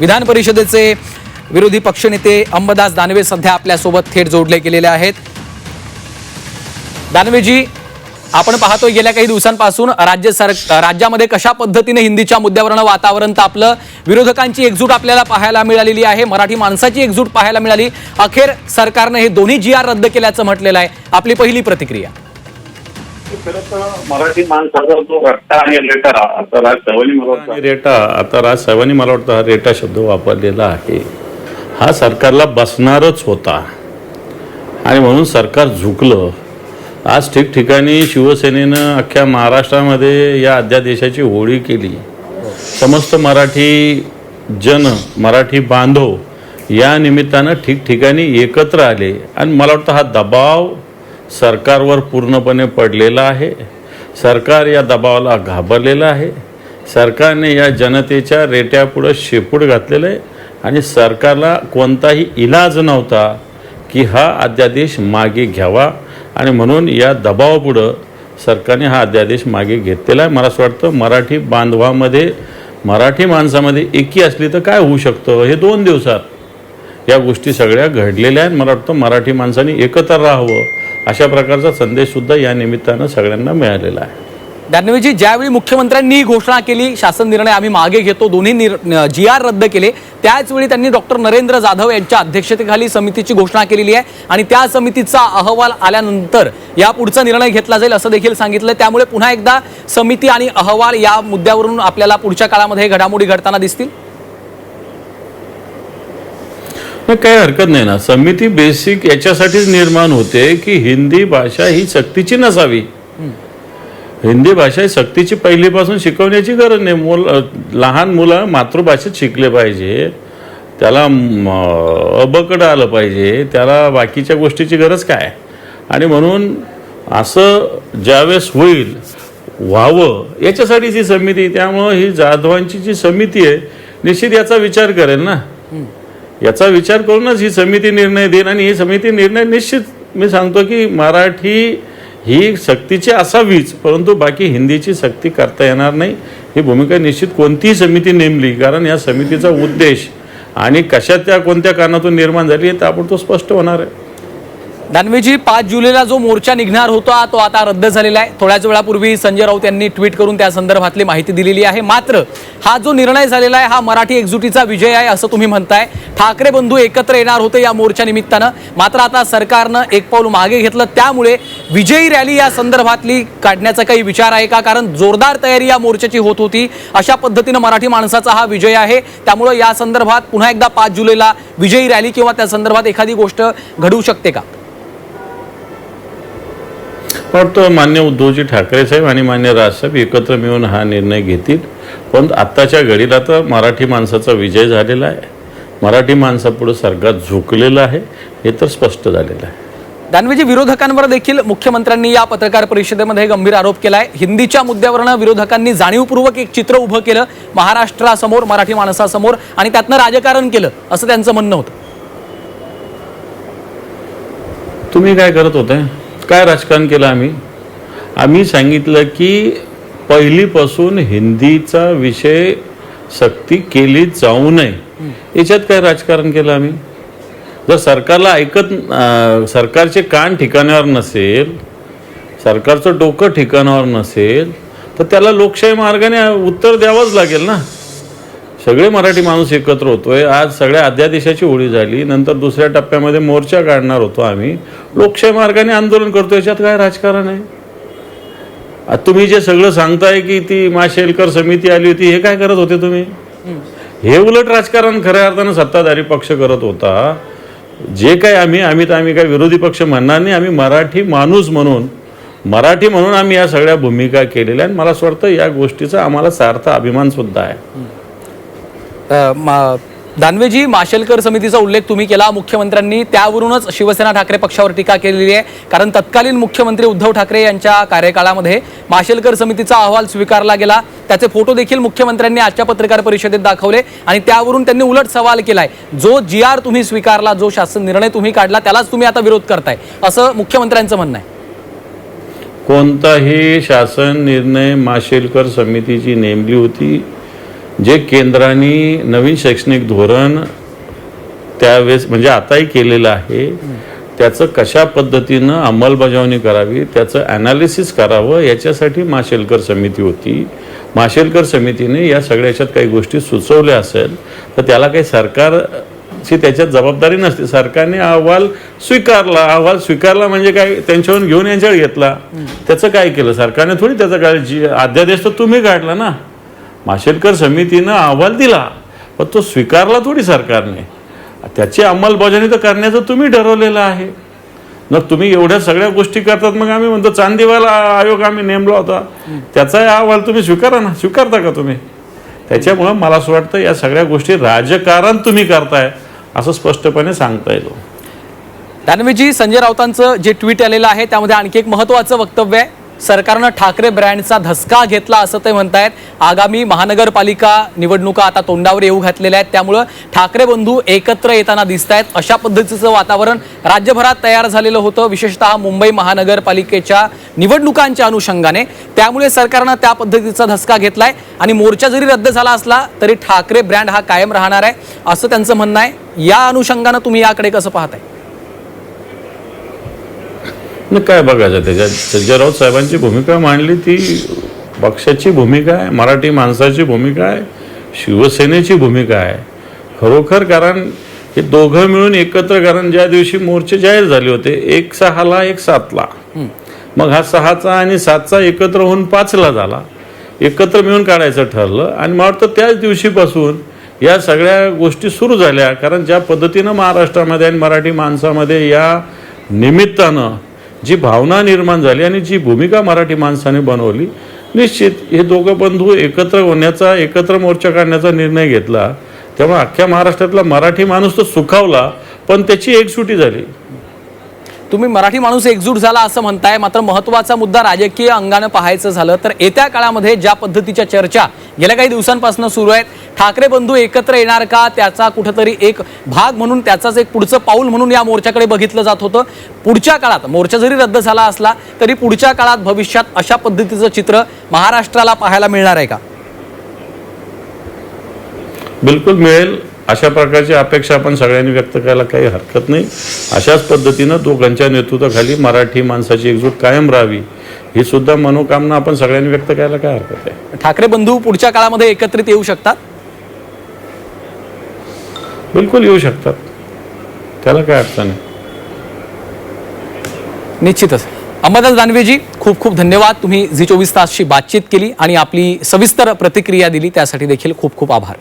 विधान परिषदेचे विरोधी पक्षनेते अंबदास दानवे सध्या आपल्यासोबत थेट जोडले गेलेले आहेत. दानवेजी आपण पाहतोय गेल्या काही दिवसांपासून राज्य सर राज्यामध्ये कशा पद्धतीने हिंदीच्या मुद्द्यावरनं वातावरण तापलं विरोधकांची एकजूट आपल्याला पाहायला मिळालेली आहे मराठी माणसाची एकजूट पाहायला मिळाली. अखेर सरकारने हे दोन्ही जी आर रद्द केल्याचं म्हटलेलं आहे. आपली पहिली प्रतिक्रिया. खरं तर मराठी माणसाचा जो रट्टा आणि लेटर आता राज साहेबांनी मला वाटतं रेटा आता राजसाहेबांनी मला वाटतं हा रेटा शब्द वापरलेला आहे. हा सरकारला बसणारच होता. आणि म्हणून सरकार झुकलं. आज ठिकठिकाणी शिवसेनेनं अख्ख्या महाराष्ट्रामध्ये या अध्यादेशाची होळी केली. समस्त मराठी जन मराठी बांधव या निमित्तानं ठिकठिकाणी एकत्र आले. आणि मला वाटतं हा दबाव सरकारवर पूर्णपणे पडलेला आहे. सरकार या दबावाला घाबरलेलं आहे. सरकारने या जनतेच्या रेट्यापुढं शेपूट घातलेलं आहे आणि सरकारला कोणताही इलाज नव्हता की हा अध्यादेश मागे घ्यावा आणि म्हणून या दबावापुढं सरकारने हा अध्यादेश मागे घेतलेला आहे. मला असं वाटतं मराठी बांधवामध्ये मराठी माणसामध्ये एकी असली तर काय होऊ शकतं? हे दोन दिवसात या गोष्टी सगळ्या घडलेल्या आहेत. मला वाटतं मराठी माणसाने एकत्र राहावं. अशा प्रकारचा संदेशसुद्धा या निमित्तानं सगळ्यांना मिळालेला आहे. दानवेजी ज्यावेळी मुख्यमंत्र्यांनी घोषणा केली शासन निर्णय आम्ही मागे घेतो दोन्ही जी आर रद्द केले त्याचवेळी त्यांनी डॉक्टर नरेंद्र जाधव यांच्या अध्यक्षतेखाली समितीची घोषणा केलेली आहे आणि त्या समितीचा अहवाल आल्यानंतर या पुढचा निर्णय घेतला जाईल असं देखील सांगितलं. त्यामुळे पुन्हा एकदा समिती आणि अहवाल या मुद्द्यावरून आपल्याला पुढच्या काळामध्ये घडामोडी घडताना दिसतील. नाही काही हरकत नाही ना. समिती बेसिक याच्यासाठीच निर्माण होते की हिंदी भाषा ही सक्तीची नसावी. हिंदी भाषा ही सक्तीची पहिलीपासून शिकवण्याची गरज नाही. मुल लहान मुलं मातृभाषेत शिकले पाहिजे. त्याला अबकडं अबकड आलं पाहिजे. त्याला बाकीच्या गोष्टीची गरज काय? आणि म्हणून असं ज्यावेळेस होईल व्हावं याच्यासाठीच ही समिती. त्यामुळं ही जाधवांची जी समिती आहे निश्चित याचा विचार करेल ना. याचा विचार करूनच ही समिती निर्णय देईल आणि ही समिती निर्णय निश्चित मी सांगतो की मराठी ही सक्तीची असावीच परंतु बाकी हिंदीची सक्ती करता येणार नाही. ही भूमिका निश्चित कोणतीही समिती नेमली कारण या समितीचा उद्देश आणि कशा त्या कोणत्या कारणातून निर्माण झाली हे ताबडतोब स्पष्ट होणार आहे. दानवेजी पाच जुलैला जो मोर्चा निघणार होता तो आता रद्द झालेला आहे. थोड्याच वेळापूर्वी संजय राऊत यांनी ट्विट करून त्या संदर्भातली माहिती दिलेली आहे. मात्र हा जो निर्णय झालेला आहे हा मराठी एकजुटीचा विजय आहे असं तुम्ही म्हणताय. ठाकरे बंधू एकत्र येणार होते या मोर्चा निमित्तानं. मात्र आता सरकारनं एक पाऊल मागे घेतलं. त्यामुळे विजयी रॅली या संदर्भातली काढण्याचा काही विचार आहे का? कारण जोरदार तयारी या मोर्चाची होत होती. अशा पद्धतीनं मराठी माणसाचा हा विजय आहे. त्यामुळं या संदर्भात पुन्हा एकदा पाच जुलैला विजयी रॅली किंवा त्या संदर्भात एखादी गोष्ट घडू शकते का? वाटतं मान्य उद्धवजी ठाकरे साहेब आणि मान्य राजसाहेब एकत्र मिळून हा निर्णय घेतील. पण आत्ताच्या घडीला तर मराठी माणसाचा विजय झालेला आहे. मराठी माणसापुढं सरकार झुकलेलं आहे हे तर स्पष्ट झालेलं आहे. दानवेजी विरोधकांवर देखील मुख्यमंत्र्यांनी या पत्रकार परिषदेमध्ये गंभीर आरोप केलाय. हिंदीच्या मुद्द्यावरनं विरोधकांनी जाणीवपूर्वक एक चित्र उभं केलं महाराष्ट्रासमोर मराठी माणसासमोर आणि त्यातनं राजकारण केलं असं त्यांचं म्हणणं होतं. तुम्ही काय करत होते? काय राजकारण केलं आम्ही? आम्ही सांगितलं की पहिलीपासून हिंदीचा विषय सक्ती केली जाऊ नये. याच्यात काय राजकारण केलं आम्ही? जर सरकारला ऐकत सरकारचे कान ठिकाणावर नसेल सरकारचं डोकं ठिकाणावर नसेल तर त्याला लोकशाही मार्गाने उत्तर द्यावंच लागेल ना? सगळे मराठी माणूस एकत्र होतोय. आज सगळ्या अध्यादेशाची होळी झाली नंतर दुसऱ्या टप्प्यामध्ये मोर्चा काढणार होतो आम्ही. लोकशाही मार्गाने आंदोलन करतो याच्यात काय राजकारण आहे? आता तुम्ही जे सगळं सांगताय की ती माशेलकर समिती आली होती हे काय करत होते तुम्ही? हे उलट राजकारण खऱ्या अर्थानं सत्ताधारी पक्ष करत होता. जे काय आम्ही आम्ही तर आम्ही काय विरोधी पक्ष म्हणणार नाही आम्ही मराठी माणूस म्हणून मराठी म्हणून आम्ही या सगळ्या भूमिका केलेल्या आणि मला असं वाटतं या गोष्टीचा आम्हाला सार्थ अभिमान सुद्धा आहे. मा- दानवेजी माशेलकर समितीचा उल्लेख तुम्ही केला. मुख्यमंत्र्यांनी त्यावरूनच शिवसेना ठाकरे पक्षावर टीका केलेली आहे. कारण तत्कालीन मुख्यमंत्री उद्धव ठाकरे यांच्या कार्यकाळामध्ये माशेलकर समितीचा अहवाल स्वीकारला गेला. त्याचे फोटो देखील मुख्यमंत्र्यांनी आजच्या पत्रकार परिषदेत दाखवले आणि त्यावरून त्यांनी उलट सवाल केलाय. जो जी आर तुम्ही स्वीकारला जो शासन निर्णय तुम्ही काढला त्यालाच तुम्ही आता विरोध करताय. असं मुख्यमंत्र्यांचं म्हणणं आहे. कोणताही शासन निर्णय माशेलकर समितीची नेमली होती जे केंद्राने नवीन शैक्षणिक धोरण त्यावेळेस म्हणजे आताही केलेलं आहे त्याचं कशा पद्धतीनं अंमलबजावणी करावी त्याचं ॲनालिसिस करावं याच्यासाठी माशेलकर समिती होती. माशेलकर समितीने या सगळ्या याच्यात काही गोष्टी सुचवल्या असेल तर त्याला काही सरकारची त्याच्यात जबाबदारी नसते. सरकारने अहवाल स्वीकारला. अहवाल स्वीकारला म्हणजे काय? त्यांच्यावरून घेऊन यांच्यावर घेतला. त्याचं काय केलं? सरकारने थोडी त्याचं काय अध्यादेश तर तुम्ही काढला ना. माशेलकर समितीनं अहवाल दिला पण तो स्वीकारला थोडी सरकारने. त्याची अंमलबजावणी तर करण्याचं तुम्ही ठरवलेलं आहे. मग तुम्ही एवढ्या सगळ्या गोष्टी करतात मग आम्ही म्हणतो चांदीवाला आयोग आम्ही नेमला होता त्याचा अहवाल तुम्ही स्वीकारा ना स्वीकारता का तुम्ही? त्याच्यामुळं मला असं वाटतं या सगळ्या गोष्टी राजकारण तुम्ही करताय असं स्पष्टपणे सांगता येतो. दानवेजी संजय राऊतांचं जे ट्विट आलेलं आहे त्यामध्ये आणखी एक महत्वाचं वक्तव्य आहे. सरकारनं ठाकरे ब्रँडचा धसका घेतला असं ते म्हणतायत. आगामी महानगरपालिका निवडणुका आता तोंडावर येऊ घातलेल्या आहेत. त्यामुळं ठाकरे बंधू एकत्र येताना दिसत आहेत अशा पद्धतीचं वातावरण राज्यभरात तयार झालेलं होतं. विशेषतः मुंबई महानगरपालिकेच्या निवडणुकांच्या अनुषंगाने. त्यामुळे सरकारनं त्या पद्धतीचा धसका घेतलाय. आणि मोर्चा जरी रद्द झाला असला तरी ठाकरे ब्रँड हा कायम राहणार आहे असं त्यांचं म्हणणं आहे. या अनुषंगानं तुम्ही याकडे कसं पाहताय? मग काय बघायचं त्याच्यात? संजय राऊत साहेबांची भूमिका मांडली ती पक्षाची भूमिका आहे मराठी माणसाची भूमिका आहे शिवसेनेची भूमिका आहे. खरोखर कारण हे दोघं मिळून एकत्र कारण ज्या दिवशी मोर्चे जाहीर झाले होते एक सहाला एक सातला. मग हा सहाचा आणि सातचा एकत्र होऊन पाचला झाला. एकत्र मिळून काढायचं ठरलं आणि मला वाटतं त्याच दिवशीपासून या सगळ्या गोष्टी सुरू झाल्या. कारण ज्या पद्धतीनं महाराष्ट्रामध्ये आणि मराठी माणसामध्ये या निमित्तानं जी भावना निर्माण झाली आणि जी भूमिका मराठी माणसाने बनवली निश्चित हे दोघं बंधू एकत्र होण्याचा एकत्र मोर्चा काढण्याचा निर्णय घेतला. त्यामुळे अख्ख्या महाराष्ट्रातला मराठी माणूस तर सुखावला पण त्याची एकजुटी झाली. तुम्ही मराठी माणूस एकजूट झाला असं म्हणताय मात्र महत्त्वाचा मुद्दा राजकीय अंगानं पाहायचं झालं. तर येत्या काळामध्ये ज्या पद्धतीच्या चर्चा गेल्या काही दिवसांपासून सुरू आहेत ठाकरे बंधू एकत्र येणार का? त्याचा कुठंतरी एक भाग म्हणून त्याचाच एक पुढचं पाऊल म्हणून या मोर्चाकडे बघितलं जात होतं. पुढच्या काळात मोर्चा जरी रद्द झाला असला तरी पुढच्या काळात भविष्यात अशा पद्धतीचं चित्र महाराष्ट्राला पाहायला मिळणार आहे का? बिलकुल मिळेल. अशा प्रकारची अपेक्षा आपण सगळ्यांनी व्यक्त करायला काही हरकत नाही. अशाच पद्धतीनं दोघांच्या नेतृत्वाखाली मराठी माणसाची एकजूट कायम राहावी ही सुद्धा मनोकामना आपण सगळ्यांनी व्यक्त करायला काय हरकत आहे? ठाकरे बंधू पुढच्या काळामध्ये एकत्रित येऊ शकतात? बिलकुल येऊ शकतात. त्याला काय अडचण आहे निश्चितच. अंबादास दानवेजी खूप खूप धन्यवाद. तुम्ही झी चोवीस तासची बातचीत केली आणि आपली सविस्तर प्रतिक्रिया दिली. त्यासाठी देखील खूप खूप आभार.